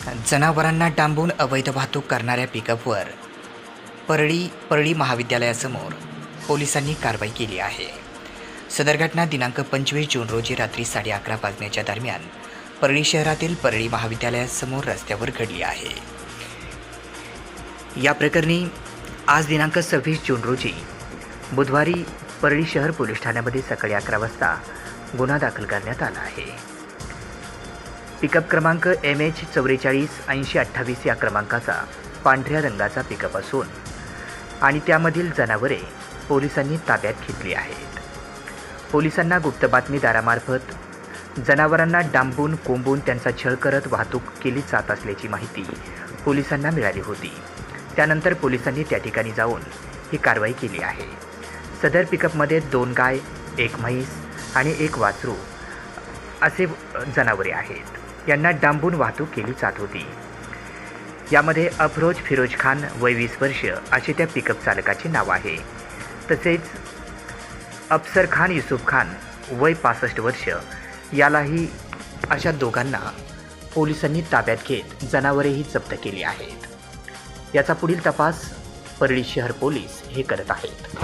जनावरांना डांबून अवैध वाहतूक करणाऱ्या पिकअपवर परळी परळी महाविद्यालयासमोर पोलिसांनी कारवाई केली आहे. सदर घटना दिनांक पंचवीस जून रोजी रात्री साडे अकरा वाजण्याच्या दरम्यान परळी शहरातील परळी महाविद्यालयासमोर रस्त्यावर घडली आहे. या प्रकरणी आज दिनांक सव्वीस जून रोजी बुधवारी परळी शहर पोलीस ठाण्यामध्ये सकाळी अकरा वाजता गुन्हा दाखल करण्यात आला आहे. पिकअप क्रमांक एम एच चौवेचाळीस ऐंशी अठ्ठावीस या क्रमांकाचा पांढऱ्या रंगाचा पिकअप असून आणि त्यामधील जनावरे पोलिसांनी ताब्यात घेतली आहेत. पोलिसांना गुप्त बातमीदारामार्फत जनावरांना डांबून कोंबून त्यांचा छळ करत वाहतूक केली जात असल्याची माहिती पोलिसांना मिळाली होती. त्यानंतर पोलिसांनी त्या ठिकाणी जाऊन ही कारवाई केली आहे. सदर पिकअपमध्ये दोन गाय एक म्हैस आणि एक वासरू असे जनावरे आहेत. यांना डांबून वाहतूक केली जात होती. यामध्ये अफरोज फिरोज खान वय वीस वर्ष असे त्या पिकअप चालकाचे नाव आहे. तसेच अफसर खान युसुफ खान वय पासष्ट वर्ष यालाही अशा दोघांना पोलिसांनी ताब्यात घेत जनावरेही जप्त केली आहेत. याचा पुढील तपास परळी शहर पोलीस हे करत आहेत.